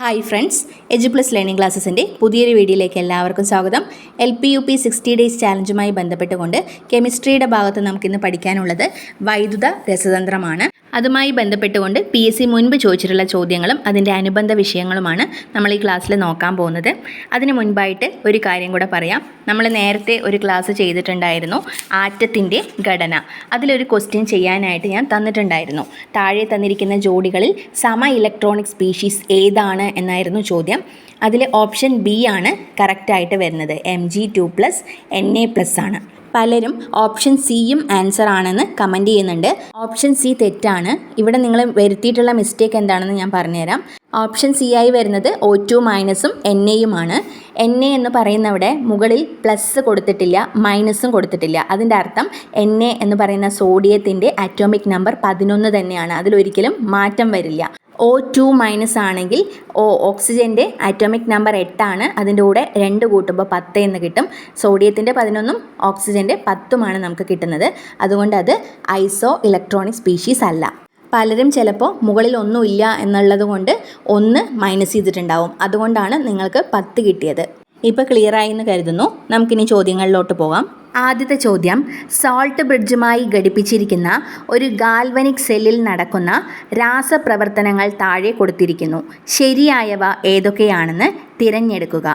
Hi friends edu plus learning ക്ലാസ്സസിന്റെ പുതിയൊരു വീഡിയോയിലേക്ക് എല്ലാവർക്കും സ്വാഗതം. L P U P sixty days ചാലഞ്ചുമായി ബന്ധപ്പെട്ടുകൊണ്ട് കെമിസ്ട്രിയുടെ ഭാഗത്ത് നമുക്കിന്ന് പഠിക്കാനുള്ളത് വൈദ്യുത രസതന്ത്രമാണ്. അതുമായി ബന്ധപ്പെട്ടുകൊണ്ട് പി എസ് സി മുൻപ് ചോദിച്ചിട്ടുള്ള ചോദ്യങ്ങളും അതിന്റെ അനുബന്ധ വിഷയങ്ങളുമാണ് നമ്മൾ ഈ ക്ലാസ്സിൽ നോക്കാൻ പോകുന്നത്. അതിന് മുൻപായിട്ട് ഒരു കാര്യം കൂടെ പറയാം. നമ്മൾ നേരത്തെ ഒരു ക്ലാസ് ചെയ്തിട്ടുണ്ടായിരുന്നു ആറ്റത്തിന്റെ ഘടന. അതിലൊരു ക്വസ്റ്റ്യൻ ചെയ്യാനായിട്ട് ഞാൻ തന്നിട്ടുണ്ടായിരുന്നു. താഴെ തന്നിരിക്കുന്ന ജോഡികളിൽ സമ ഇലക്ട്രോണിക് സ്പീഷീസ് ഏതാണ് എന്നായിരുന്നു ചോദ്യം. അതിൽ ഓപ്ഷൻ ബി ആണ് കറക്റ്റായിട്ട് വരുന്നത്. M G two plus N A plus ആണ്. പലരും ഓപ്ഷൻ സിയും ആൻസർ ആണെന്ന് കമന്റ് ചെയ്യുന്നുണ്ട്. ഓപ്ഷൻ സി തെറ്റാണ്. ഇവിടെ നിങ്ങൾ വരുത്തിയിട്ടുള്ള മിസ്റ്റേക്ക് എന്താണെന്ന് ഞാൻ പറഞ്ഞുതരാം. ഓപ്ഷൻ സി ആയി വരുന്നത് ഒ ടു മൈനസും എൻ എയുമാണ് എൻ എ എന്ന് പറയുന്നവിടെ മുകളിൽ പ്ലസ് കൊടുത്തിട്ടില്ല മൈനസും കൊടുത്തിട്ടില്ല. അതിന്റെ അർത്ഥം എൻ എ എന്ന് പറയുന്ന സോഡിയത്തിന്റെ അറ്റോമിക് നമ്പർ പതിനൊന്ന് തന്നെയാണ്. അതിലൊരിക്കലും മാറ്റം വരില്ല. ഒ ടു മൈനസ് ആണെങ്കിൽ ഓ ഓക്സിജന്റെ ആറ്റോമിക് നമ്പർ എട്ടാണ് അതിന്റെ കൂടെ രണ്ട് കൂട്ടുമ്പോൾ പത്ത് എന്ന് കിട്ടും. സോഡിയത്തിന്റെ പതിനൊന്നും ഓക്സിജന്റെ പത്തുമാണ് നമുക്ക് കിട്ടുന്നത്. അതുകൊണ്ട് അത് ഐസോ ഇലക്ട്രോണിക് സ്പീഷീസ് അല്ല. പലരും ചിലപ്പോൾ മുകളിൽ ഒന്നുമില്ല എന്നുള്ളത് കൊണ്ട് ഒന്ന് മൈനസ് ചെയ്തിട്ടുണ്ടാവും. അതുകൊണ്ടാണ് നിങ്ങൾക്ക് പത്ത് കിട്ടിയത്. ഇപ്പോൾ ആയി എന്ന് കരുതുന്നു. നമുക്കിനി ചോദ്യങ്ങളിലോട്ട് പോകാം. ആദ്യത്തെ ചോദ്യം സോൾട്ട് ബ്രിഡ്ജുമായി ഘടിപ്പിച്ചിരിക്കുന്ന ഒരു ഗാൽവനിക് സെല്ലിൽ നടക്കുന്ന രാസപ്രവർത്തനങ്ങൾ താഴെ കൊടുത്തിരിക്കുന്നു. ശരിയായവ ഏതൊക്കെയാണെന്ന് തിരഞ്ഞെടുക്കുക.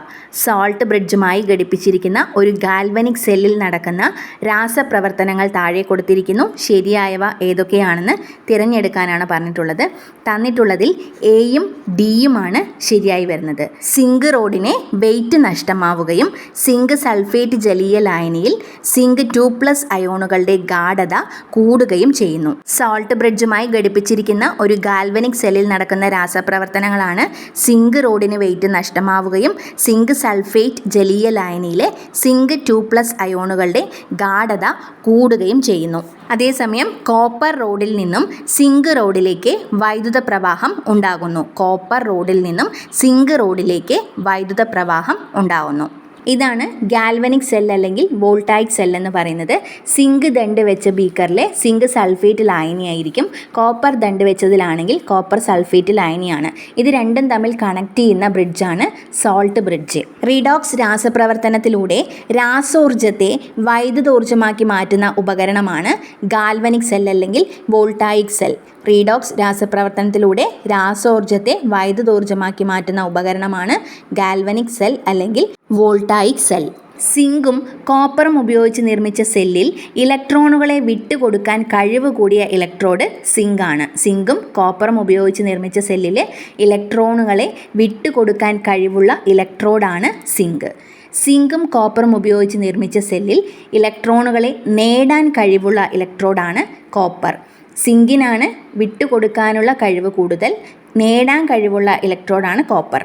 സോൾട്ട് ബ്രിഡ്ജുമായി ഘടിപ്പിച്ചിരിക്കുന്ന ഒരു ഗാൽവനിക് സെല്ലിൽ നടക്കുന്ന രാസപ്രവർത്തനങ്ങൾ താഴെ കൊടുത്തിരിക്കുന്നു. ശരിയായവ ഏതൊക്കെയാണെന്ന് തിരഞ്ഞെടുക്കാനാണ് പറഞ്ഞിട്ടുള്ളത്. തന്നിട്ടുള്ളതിൽ എയും ഡിയുമാണ് ശരിയായി വരുന്നത്. സിങ്ക് റോഡിനെ വെയിറ്റ് നഷ്ടമാവുകയും സിങ്ക് സൾഫേറ്റ് ജലീയ ലായനിയിൽ സിങ്ക് ടു പ്ലസ് അയോണുകളുടെ ഗാഠത കൂടുകയും ചെയ്യുന്നു. സോൾട്ട് ബ്രിഡ്ജുമായി ഘടിപ്പിച്ചിരിക്കുന്ന ഒരു ഗാൽവനിക് സെല്ലിൽ നടക്കുന്ന രാസപ്രവർത്തനങ്ങളാണ് സിങ്ക് റോഡിന് വെയിറ്റ് നഷ്ടമാവുകയും സിങ്ക് സൾഫേറ്റ് ജലീയ ലായനിയിലെ സിങ്ക് ടു പ്ലസ് അയോണുകളുടെ ഗാഠത കൂടുകയും ചെയ്യുന്നു. അതേസമയം കോപ്പർ റോഡിൽ നിന്നും സിങ്ക് റോഡിലേക്ക് വൈദ്യുത പ്രവാഹം ഉണ്ടാകുന്നു. കോപ്പർ റോഡിൽ നിന്നും സിങ്ക് റോഡിലേക്ക് വൈദ്യുത പ്രവാഹം ഉണ്ടാകുന്നു ഇതാണ് ഗാൽവനിക് സെൽ അല്ലെങ്കിൽ വോൾട്ടായിക് സെൽ എന്ന് പറയുന്നത്. സിങ്ക് ദണ്ട് വെച്ച ബീക്കറിലെ സിങ്ക് സൾഫേറ്റ് ലായനിയായിരിക്കും കോപ്പർ ദണ്ട് വെച്ചതിലാണെങ്കിൽ കോപ്പർ സൾഫേറ്റ് ലായനിയാണ് ഇത് രണ്ടും തമ്മിൽ കണക്ട് ചെയ്യുന്ന ബ്രിഡ്ജാണ് സോൾട്ട് ബ്രിഡ്ജ്. റീഡോക്സ് രാസപ്രവർത്തനത്തിലൂടെ രാസോർജത്തെ വൈദ്യുതോർജമാക്കി മാറ്റുന്ന ഉപകരണമാണ് ഗാൽവനിക് സെൽ അല്ലെങ്കിൽ വോൾട്ടായിക് സെൽ. റീഡോക്സ് രാസപ്രവർത്തനത്തിലൂടെ രാസോർജത്തെ വൈദ്യുതോർജമാക്കി മാറ്റുന്ന ഉപകരണമാണ് ഗാൽവനിക് സെൽ അല്ലെങ്കിൽ വോൾട്ടായിക് സെൽ. സിങ്കും കോപ്പറും ഉപയോഗിച്ച് നിർമ്മിച്ച സെല്ലിൽ ഇലക്ട്രോണുകളെ വിട്ടുകൊടുക്കാൻ കഴിവ് കൂടിയ ഇലക്ട്രോഡ് സിങ്കാണ്. സിങ്കും കോപ്പറും ഉപയോഗിച്ച് നിർമ്മിച്ച സെല്ലിൽ ഇലക്ട്രോണുകളെ വിട്ടുകൊടുക്കാൻ കഴിവുള്ള ഇലക്ട്രോഡാണ് സിങ്ക്. സിങ്കും കോപ്പറും ഉപയോഗിച്ച് നിർമ്മിച്ച സെല്ലിൽ ഇലക്ട്രോണുകളെ നേടാൻ കഴിവുള്ള ഇലക്ട്രോഡാണ് കോപ്പർ. സിങ്കിനാണ് വിട്ടുകൊടുക്കാനുള്ള കഴിവ് കൂടുതൽ നേടാൻ കഴിവുള്ള ഇലക്ട്രോഡാണ് കോപ്പർ.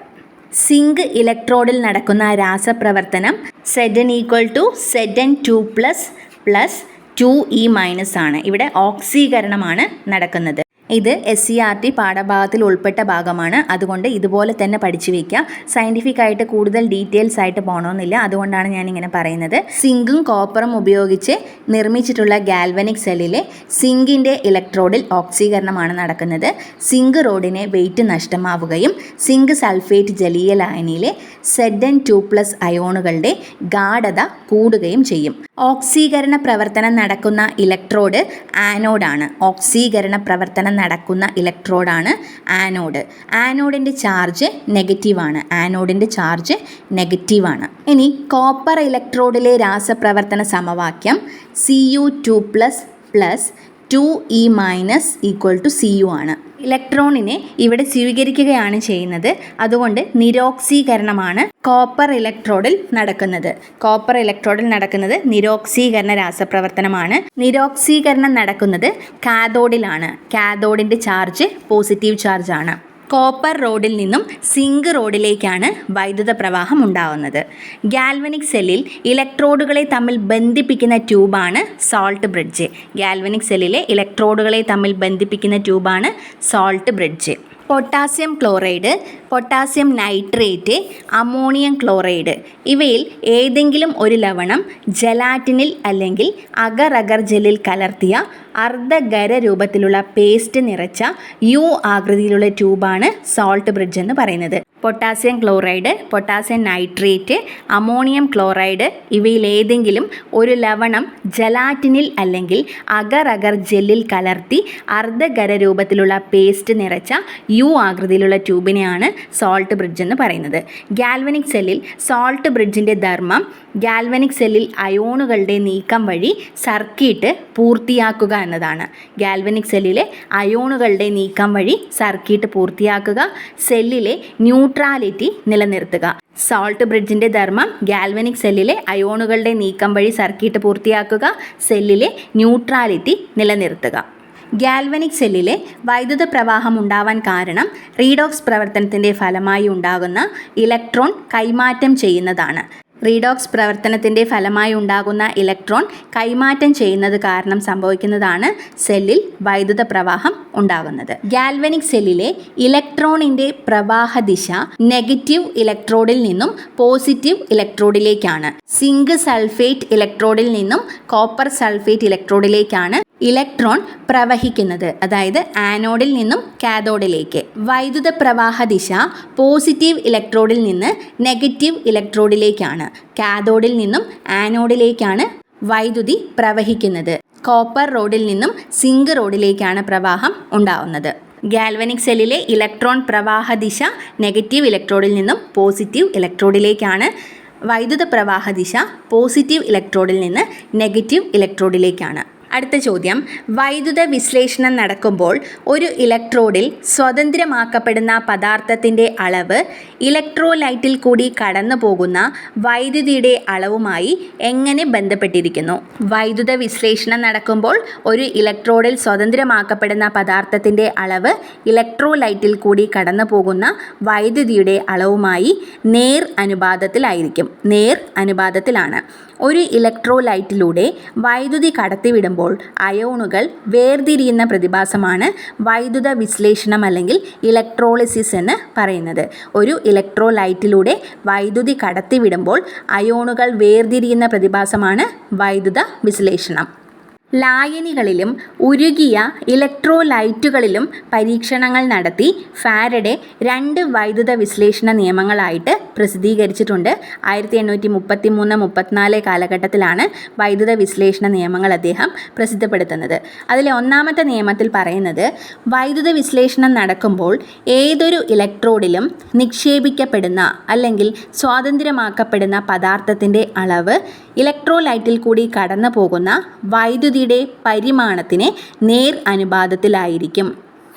സിങ്ക് ഇലക്ട്രോഡിൽ നടക്കുന്ന രാസപ്രവർത്തനം Zn equal to Zn two plus plus two e minus ആണ്. ഇവിടെ ഓക്സീകരണമാണ് നടക്കുന്നത്. ഇത് എസ് സി ആർ ടി പാഠഭാഗത്തിൽ ഉൾപ്പെട്ട ഭാഗമാണ്. അതുകൊണ്ട് ഇതുപോലെ തന്നെ പഠിച്ചു വയ്ക്കുക. സയന്റിഫിക് ആയിട്ട് കൂടുതൽ ഡീറ്റെയിൽസ് ആയിട്ട് പോകണമെന്നില്ല അതുകൊണ്ടാണ് ഞാൻ ഇങ്ങനെ പറയുന്നത് സിങ്കും കോപ്പറും ഉപയോഗിച്ച് നിർമ്മിച്ചിട്ടുള്ള ഗാൽവനിക് സെല്ലിലെ സിങ്കിന്റെ ഇലക്ട്രോഡിൽ ഓക്സീകരണമാണ് നടക്കുന്നത്. സിങ്ക് റോഡിനെ വെയിറ്റ് നഷ്ടമാവുകയും സിങ്ക് സൾഫേറ്റ് ജലീയ ലായനിയിലെ സെഡൻ ടു പ്ലസ് അയോണുകളുടെ ഗാഠത കൂടുകയും ചെയ്യും. ഓക്സീകരണ പ്രവർത്തനം നടക്കുന്ന ഇലക്ട്രോഡ് ആനോഡാണ്. ഓക്സീകരണ പ്രവർത്തനം നടക്കുന്ന ഇലക്ട്രോഡാണ് ആനോഡ്. ആനോഡിന്റെ ചാർജ് നെഗറ്റീവാണ്. ആനോഡിന്റെ ചാർജ് നെഗറ്റീവാണ്. ഇനി കോപ്പർ ഇലക്ട്രോഡിലെ രാസപ്രവർത്തന സമവാക്യം C U two plus plus two e minus equal to C U ആണ്. ഇലക്ട്രോണിനെ ഇവിടെ സ്വീകരിക്കുകയാണ് ചെയ്യുന്നത്. അതുകൊണ്ട് നിരോക്സീകരണമാണ് കോപ്പർ ഇലക്ട്രോഡിൽ നടക്കുന്നത്. കോപ്പർ ഇലക്ട്രോഡിൽ നടക്കുന്നത് നിരോക്സീകരണ രാസപ്രവർത്തനമാണ്. നിരോക്സീകരണം നടക്കുന്നത് കാതോഡിലാണ് കാതോഡിന്റെ ചാർജ് പോസിറ്റീവ് ചാർജ് ആണ് കോപ്പർ റോഡിൽ നിന്നും സിങ്ക് റോഡിലേക്കാണ് വൈദ്യുത പ്രവാഹം ഉണ്ടാവുന്നത്. ഗാൽവനിക് സെല്ലിൽ ഇലക്ട്രോഡുകളെ തമ്മിൽ ബന്ധിപ്പിക്കുന്ന ട്യൂബാണ് സോൾട്ട് ബ്രിഡ്ജ്. ഗാൽവനിക് സെല്ലിലെ ഇലക്ട്രോഡുകളെ തമ്മിൽ ബന്ധിപ്പിക്കുന്ന ട്യൂബാണ് salt bridge. Potassium chloride potassium nitrate ammonium chloride ഇവയിൽ ഏതെങ്കിലും ഒരു ലവണം ജലാറ്റിനിൽ അല്ലെങ്കിൽ അഗർ അഗർ ജെല്ലിൽ കലർത്തിയ അർദ്ധഖര രൂപത്തിലുള്ള പേസ്റ്റ് നിറച്ച യു ആകൃതിയിലുള്ള ട്യൂബാണ് സോൾട്ട് ബ്രിഡ്ജ് എന്ന് പറയുന്നത്. Potassium chloride potassium nitrate ammonium chloride ഇവയിൽ ഏതെങ്കിലും ഒരു ലവണം ജലാറ്റിനിൽ അല്ലെങ്കിൽ അഗർ അഗർ ജെല്ലിൽ കലർത്തി അർദ്ധഗര രൂപത്തിലുള്ള പേസ്റ്റ് നിറച്ച യു ആകൃതിയിലുള്ള ട്യൂബിനെയാണ് സോൾട്ട് ബ്രിഡ്ജ് എന്ന് പറയുന്നത്. ഗാൽവനിക് സെല്ലിൽ സോൾട്ട് ബ്രിഡ്ജിന്റെ ധർമ്മം ഗാൽവനിക് സെല്ലിൽ അയോണുകളുടെ നീക്കം വഴി സർക്യൂട്ട് പൂർത്തിയാക്കുക എന്നതാണ്. ഗാൽവനിക് സെല്ലിലെ അയോണുകളുടെ നീക്കം വഴി സർക്യൂട്ട് പൂർത്തിയാക്കുക സെല്ലിലെ ന്യൂട്രാലിറ്റി നിലനിർത്തുക. സോൾട്ട് ബ്രിഡ്ജിന്റെ ധർമ്മം ഗാൽവനിക് സെല്ലിലെ അയോണുകളുടെ നീക്കം വഴി സർക്യൂട്ട് പൂർത്തിയാക്കുക സെല്ലിലെ ന്യൂട്രാലിറ്റി നിലനിർത്തുക. ഗാൽവനിക് സെല്ലിലെ വൈദ്യുത പ്രവാഹം ഉണ്ടാവാൻ കാരണം റീഡോക്സ് പ്രവർത്തനത്തിന്റെ ഫലമായി ഉണ്ടാകുന്ന ഇലക്ട്രോൺ കൈമാറ്റം ചെയ്യുന്നതാണ്. റീഡോക്സ് പ്രവർത്തനത്തിന്റെ ഫലമായി ഉണ്ടാകുന്ന ഇലക്ട്രോൺ കൈമാറ്റം ചെയ്യുന്നത് കാരണം സംഭവിക്കുന്നതാണ് സെല്ലിൽ വൈദ്യുത പ്രവാഹം ഉണ്ടാകുന്നത്. ഗാൽവനിക് സെല്ലിലെ ഇലക്ട്രോണിന്റെ പ്രവാഹ ദിശ നെഗറ്റീവ് ഇലക്ട്രോഡിൽ നിന്നും പോസിറ്റീവ് ഇലക്ട്രോഡിലേക്കാണ്. സിങ്ക് സൾഫേറ്റ് ഇലക്ട്രോഡിൽ നിന്നും കോപ്പർ സൾഫേറ്റ് ഇലക്ട്രോഡിലേക്കാണ് ഇലക്ട്രോൺ പ്രവഹിക്കുന്നത്. അതായത് ആനോഡിൽ നിന്നും കാഥോഡിലേക്ക്. വൈദ്യുത പ്രവാഹ ദിശ പോസിറ്റീവ് ഇലക്ട്രോഡിൽ നിന്ന് നെഗറ്റീവ് ഇലക്ട്രോഡിലേക്കാണ്. കാഥോഡിൽ നിന്നും ആനോഡിലേക്കാണ് വൈദ്യുതി പ്രവഹിക്കുന്നത്. കോപ്പർ റോഡിൽ നിന്നും സിങ്ക് റോഡിലേക്കാണ് പ്രവാഹം ഉണ്ടാവുന്നത്. ഗാൽവനിക് സെല്ലിലെ ഇലക്ട്രോൺ പ്രവാഹ ദിശ നെഗറ്റീവ് ഇലക്ട്രോഡിൽ നിന്നും പോസിറ്റീവ് ഇലക്ട്രോഡിലേക്കാണ്. വൈദ്യുത പ്രവാഹ ദിശ പോസിറ്റീവ് ഇലക്ട്രോഡിൽ നിന്ന് നെഗറ്റീവ് ഇലക്ട്രോഡിലേക്കാണ്. അടുത്ത ചോദ്യം. വൈദ്യുത വിശ്ലേഷണം നടക്കുമ്പോൾ ഒരു ഇലക്ട്രോഡിൽ സ്വതന്ത്രമാക്കപ്പെടുന്ന പദാർത്ഥത്തിന്റെ അളവ് ഇലക്ട്രോലൈറ്റിൽ കൂടി കടന്നു പോകുന്ന വൈദ്യുതിയുടെ അളവുമായി എങ്ങനെ ബന്ധപ്പെട്ടിരിക്കുന്നു? വൈദ്യുത വിശ്ലേഷണം നടക്കുമ്പോൾ ഒരു ഇലക്ട്രോഡിൽ സ്വതന്ത്രമാക്കപ്പെടുന്ന പദാർത്ഥത്തിന്റെ അളവ് ഇലക്ട്രോലൈറ്റിൽ കൂടി കടന്നു പോകുന്ന വൈദ്യുതിയുടെ അളവുമായി നേർ അനുപാതത്തിലായിരിക്കും. നേർ അനുപാതത്തിലാണ്. ഒരു ഇലക്ട്രോലൈറ്റിലൂടെ വൈദ്യുതി കടത്തിവിടുമ്പോൾ അയോണുകൾ വേർതിരിയുന്ന പ്രതിഭാസമാണ് വൈദ്യുത വിശ്ലേഷണം അല്ലെങ്കിൽ ഇലക്ട്രോളിസിസ് എന്ന് പറയുന്നത്. ഒരു ഇലക്ട്രോലൈറ്റിലൂടെ വൈദ്യുതി കടത്തിവിടുമ്പോൾ അയോണുകൾ വേർതിരിയുന്ന പ്രതിഭാസമാണ് വൈദ്യുത വിശ്ലേഷണം. ലായനികളിലും ഉരുകിയ ഇലക്ട്രോലൈറ്റുകളിലും പരീക്ഷണങ്ങൾ നടത്തി ഫാരഡെ രണ്ട് വൈദ്യുത വിശ്ലേഷണ നിയമങ്ങളായിട്ട് പ്രസിദ്ധീകരിച്ചിട്ടുണ്ട്. ആയിരത്തി എണ്ണൂറ്റി മുപ്പത്തി മൂന്ന് മുപ്പത്തിനാല് കാലഘട്ടത്തിലാണ് വൈദ്യുത വിശ്ലേഷണ നിയമങ്ങൾ അദ്ദേഹം പ്രസിദ്ധപ്പെടുത്തുന്നത്. അതിലെ ഒന്നാമത്തെ നിയമത്തിൽ പറയുന്നത് വൈദ്യുത വിശ്ലേഷണം നടക്കുമ്പോൾ ഏതൊരു ഇലക്ട്രോഡിലും നിക്ഷേപിക്കപ്പെടുന്ന അല്ലെങ്കിൽ സ്വാതന്ത്ര്യമാക്കപ്പെടുന്ന പദാർത്ഥത്തിന്റെ അളവ് ഇലക്ട്രോലൈറ്റിൽ കൂടി കടന്നു പോകുന്ന വൈദ്യുതിയുടെ പരിമാണത്തിന് നേർ അനുപാതത്തിലായിരിക്കും.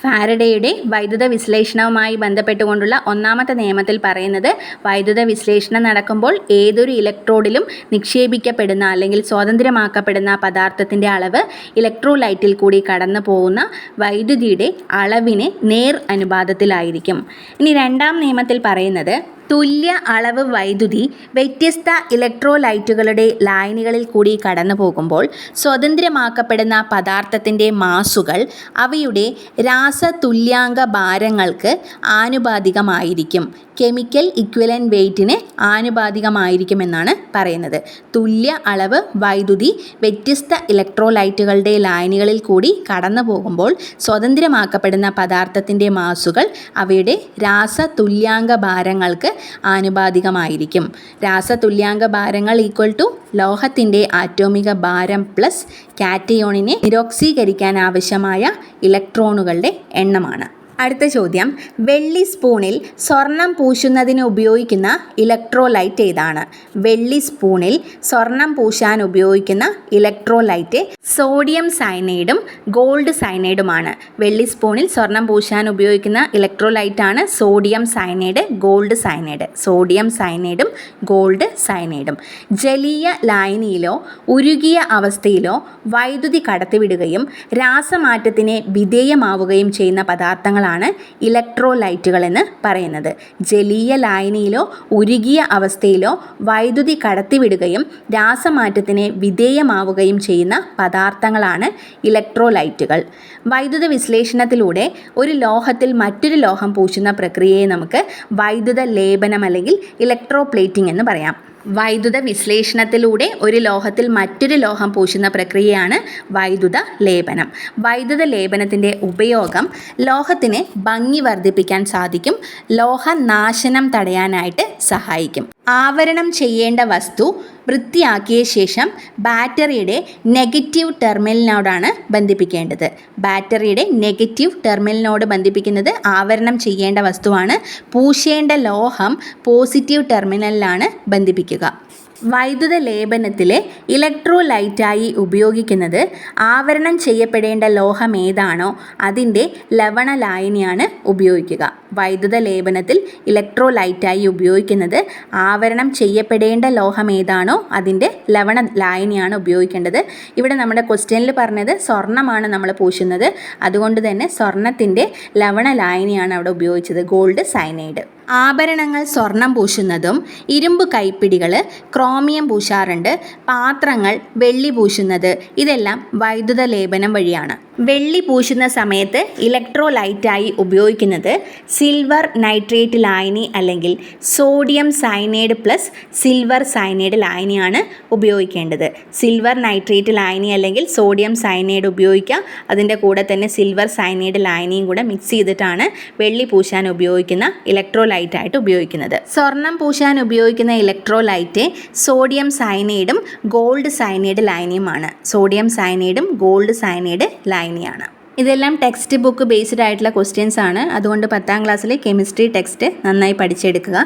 ഫാരഡേയുടെ വൈദ്യുത വിശ്ലേഷണവുമായി ബന്ധപ്പെട്ടുകൊണ്ടുള്ള ഒന്നാമത്തെ നിയമത്തിൽ പറയുന്നത് വൈദ്യുത വിശ്ലേഷണം നടക്കുമ്പോൾ ഏതൊരു ഇലക്ട്രോഡിലും നിക്ഷേപിക്കപ്പെടുന്ന അല്ലെങ്കിൽ സ്വാതന്ത്ര്യമാക്കപ്പെടുന്ന പദാർത്ഥത്തിന്റെ അളവ് ഇലക്ട്രോലൈറ്റിൽ കൂടി കടന്നു പോകുന്ന വൈദ്യുതിയുടെ അളവിന് നേർ അനുപാതത്തിലായിരിക്കും. ഇനി രണ്ടാം നിയമത്തിൽ പറയുന്നത് തുല്യ അളവ് വൈദ്യുതി വ്യത്യസ്ത ഇലക്ട്രോലൈറ്റുകളുടെ ലൈനുകളിൽ കൂടി കടന്നു പോകുമ്പോൾ സ്വതന്ത്രമാക്കപ്പെടുന്ന പദാർത്ഥത്തിന്റെ മാസുകൾ അവയുടെ രാസതുല്യാങ്ക ഭാരങ്ങൾക്ക് ആനുപാതികമായിരിക്കും. കെമിക്കൽ ഇക്വലൻ വെയ്റ്റിന് ആനുപാതികമായിരിക്കുമെന്നാണ് പറയുന്നത്. തുല്യ അളവ് വൈദ്യുതി വ്യത്യസ്ത ഇലക്ട്രോലൈറ്റുകളുടെ ലൈനുകളിൽ കൂടി കടന്നു പോകുമ്പോൾ സ്വതന്ത്രമാക്കപ്പെടുന്ന പദാർത്ഥത്തിന്റെ മാസുകൾ അവയുടെ രാസ തുല്യാംഗ ഭാരങ്ങൾക്ക് ആനുപാതികമായിരിക്കും. രാസ തുല്യാംഗ ഭാരങ്ങൾ ഈക്വൽ ടു ലോഹത്തിന്റെ ആറ്റോമിക ഭാരം പ്ലസ് കാറ്റയോണിനെ നിരോക്സീകരിക്കാൻ ആവശ്യമായ ഇലക്ട്രോണുകളുടെ എണ്ണമാണ്. അടുത്ത ചോദ്യം. വെള്ളി സ്പൂണിൽ സ്വർണം പൂശുന്നതിന് ഉപയോഗിക്കുന്ന ഇലക്ട്രോലൈറ്റ് ഏതാണ്? വെള്ളി സ്പൂണിൽ സ്വർണം പൂശാൻ ഉപയോഗിക്കുന്ന ഇലക്ട്രോലൈറ്റ് സോഡിയം സയനൈഡും ഗോൾഡ് സയനൈഡുമാണ്. വെള്ളി സ്പൂണിൽ സ്വർണം പൂശാൻ ഉപയോഗിക്കുന്ന ഇലക്ട്രോലൈറ്റാണ് sodium cyanide gold cyanide. Sodium സയനൈഡും gold സയനൈഡും. ജലീയ ലായനിയിലോ ഉരുകിയ അവസ്ഥയിലോ വൈദ്യുതി കടത്തിവിടുകയും രാസമാറ്റത്തിന് വിധേയമാവുകയും ചെയ്യുന്ന പദാർത്ഥങ്ങളാണ് ഇലക്ട്രോലൈറ്റുകൾ എന്ന് പറയുന്നത്. ജലീയ ലായനിയിലോ ഉരുകിയ അവസ്ഥയിലോ വൈദ്യുതി കടത്തിവിടുകയും രാസമാറ്റത്തിന് വിധേയമാവുകയും ചെയ്യുന്ന പദാർത്ഥങ്ങളാണ് ഇലക്ട്രോലൈറ്റുകൾ. വൈദ്യുത വിശ്ലേഷണത്തിലൂടെ ഒരു ലോഹത്തിൽ മറ്റൊരു ലോഹം പൂശുന്ന പ്രക്രിയയെ നമുക്ക് വൈദ്യുത ലേപനം അല്ലെങ്കിൽ ഇലക്ട്രോപ്ലേറ്റിംഗ് എന്ന് പറയാം. വൈദ്യുത വിശ്ലേഷണത്തിലൂടെ ഒരു ലോഹത്തിൽ മറ്റൊരു ലോഹം പൂശുന്ന പ്രക്രിയയാണ് വൈദ്യുത ലേപനം. വൈദ്യുത ലേപനത്തിന്റെ ഉപയോഗം ലോഹത്തിനെ ഭംഗി വർദ്ധിപ്പിക്കാൻ സാധിക്കും. ലോഹനാശനം തടയാനായിട്ട് സഹായിക്കും. ആവരണം ചെയ്യേണ്ട വസ്തു വൃത്തിയാക്കിയ ശേഷം ബാറ്ററിയുടെ നെഗറ്റീവ് ടെർമിനലിനോടാണ് ബന്ധിപ്പിക്കേണ്ടത്. ബാറ്ററിയുടെ നെഗറ്റീവ് ടെർമിനലിനോട് ബന്ധിപ്പിക്കുന്നത് ആവരണം ചെയ്യേണ്ട വസ്തുവാണ്. പൂശേണ്ട ലോഹം പോസിറ്റീവ് ടെർമിനലിലാണ് ബന്ധിപ്പിക്കുക. വൈദ്യുത ലേപനത്തിലെ ഇലക്ട്രോലൈറ്റായി ഉപയോഗിക്കുന്നത് ആവരണം ചെയ്യപ്പെടേണ്ട ലോഹം ഏതാണോ അതിന്റെ ലവണ ലായനിയാണ് ഉപയോഗിക്കുക. വൈദ്യുത ലേപനത്തിൽ ഇലക്ട്രോലൈറ്റായി ഉപയോഗിക്കുന്നത് ആവരണം ചെയ്യപ്പെടേണ്ട ലോഹം ഏതാണോ അതിന്റെ ലവണ ലായനിയാണ് ഉപയോഗിക്കേണ്ടത്. ഇവിടെ നമ്മുടെ ക്വസ്റ്റ്യനിൽ പറഞ്ഞത് സ്വർണമാണ് നമ്മൾ പൂശുന്നത്. അതുകൊണ്ട് തന്നെ സ്വർണത്തിന്റെ ലവണ ലായനിയാണ് അവിടെ ഉപയോഗിച്ചത്. ഗോൾഡ് സൈനൈഡ് ആഭരണങ്ങൾ സ്വർണം പൂശുന്നതും ഇരുമ്പ് കൈപ്പിടികൾ ക്രോമിയം പൂശാറുണ്ട് പാത്രങ്ങൾ വെള്ളി പൂശുന്നത് ഇതെല്ലാം വൈദ്യുത ലേപനം വഴിയാണ്. വെള്ളി പൂശുന്ന സമയത്ത് ഇലക്ട്രോലൈറ്റായി ഉപയോഗിക്കുന്നത് സിൽവർ നൈട്രേറ്റ് ലായനി അല്ലെങ്കിൽ sodium cyanide plus silver cyanide ലായനിയാണ് ഉപയോഗിക്കേണ്ടത്. സിൽവർ നൈട്രേറ്റ് ലായനി അല്ലെങ്കിൽ സോഡിയം സൈനൈഡ് ഉപയോഗിക്കുക അതിന്റെ കൂടെ തന്നെ സിൽവർ സൈനൈഡ് ലായനിയും കൂടെ മിക്സ് ചെയ്തിട്ടാണ് വെള്ളി പൂശാൻ ഉപയോഗിക്കുന്ന ഇലക്ട്രോലൈറ്റായിട്ട് ഉപയോഗിക്കുന്നത്. സ്വർണം പൂശാൻ ഉപയോഗിക്കുന്ന ഇലക്ട്രോലൈറ്റ് സോഡിയം സൈനൈഡും ഗോൾഡ് സൈനൈഡ് ലായനിയുമാണ്. സോഡിയം സൈനൈഡും ഗോൾഡ് സൈനൈഡ് ലായനിയാണ് ഇതെല്ലാം ടെക്സ്റ്റ് ബുക്ക് ബേസ്ഡ് ആയിട്ടുള്ള ക്വസ്റ്റ്യൻസ് ആണ്. അതുകൊണ്ട് പത്താം ക്ലാസ്സിലെ കെമിസ്ട്രി ടെക്സ്റ്റ് നന്നായി പഠിച്ചെടുക്കുക.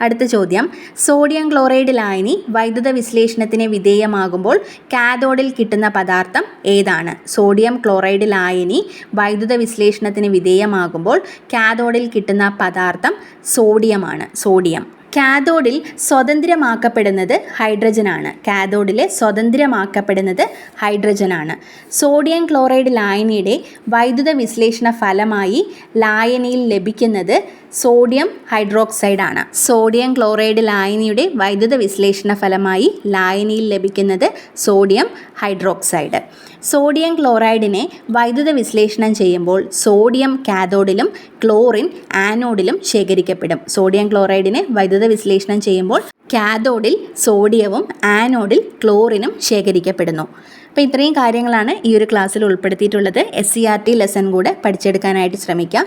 അടുത്ത ചോദ്യം. സോഡിയം ക്ലോറൈഡ് ലായനി വൈദ്യുത വിശ്ലേഷണത്തിന് വിധേയമാകുമ്പോൾ കാഥോഡിൽ കിട്ടുന്ന പദാർത്ഥം ഏതാണ്? സോഡിയം ക്ലോറൈഡ് ലായനി വൈദ്യുത വിശ്ലേഷണത്തിന് വിധേയമാകുമ്പോൾ കാഥോഡിൽ കിട്ടുന്ന പദാർത്ഥം സോഡിയമാണ് സോഡിയം കാഥോഡിൽ സ്വതന്ത്രമാക്കപ്പെടുന്നത് ഹൈഡ്രജനാണ്. കാഥോഡിൽ സ്വതന്ത്രമാക്കപ്പെടുന്നത് ഹൈഡ്രജനാണ്. സോഡിയം ക്ലോറൈഡ് ലായനിയുടെ വൈദ്യുത വിശ്ലേഷണ ഫലമായി ലായനിയിൽ ലഭിക്കുന്നത് സോഡിയം ഹൈഡ്രോക്സൈഡ് ആണ് സോഡിയം ക്ലോറൈഡ് ലായനിയുടെ വൈദ്യുത വിശ്ലേഷണ ഫലമായി ലായനിയിൽ ലഭിക്കുന്നത് സോഡിയം ഹൈഡ്രോക്സൈഡ്. സോഡിയം ക്ലോറൈഡിനെ വൈദ്യുത വിശ്ലേഷണം ചെയ്യുമ്പോൾ സോഡിയം കാഥോഡിലും ക്ലോറിൻ ആനോഡിലും ശേഖരിക്കപ്പെടും. സോഡിയം ക്ലോറൈഡിനെ വൈദ്യുത വിശ്ലേഷണം ചെയ്യുമ്പോൾ കാഥോഡിൽ സോഡിയവും ആനോഡിൽ ക്ലോറിനും ശേഖരിക്കപ്പെടുന്നു. അപ്പോൾ ഇത്രയും കാര്യങ്ങളാണ് ഈ ഒരു ക്ലാസ്സിൽ ഉൾപ്പെടുത്തിയിട്ടുള്ളത്. S C R T lesson കൂടെ പഠിച്ചെടുക്കാനായിട്ട് ശ്രമിക്കുക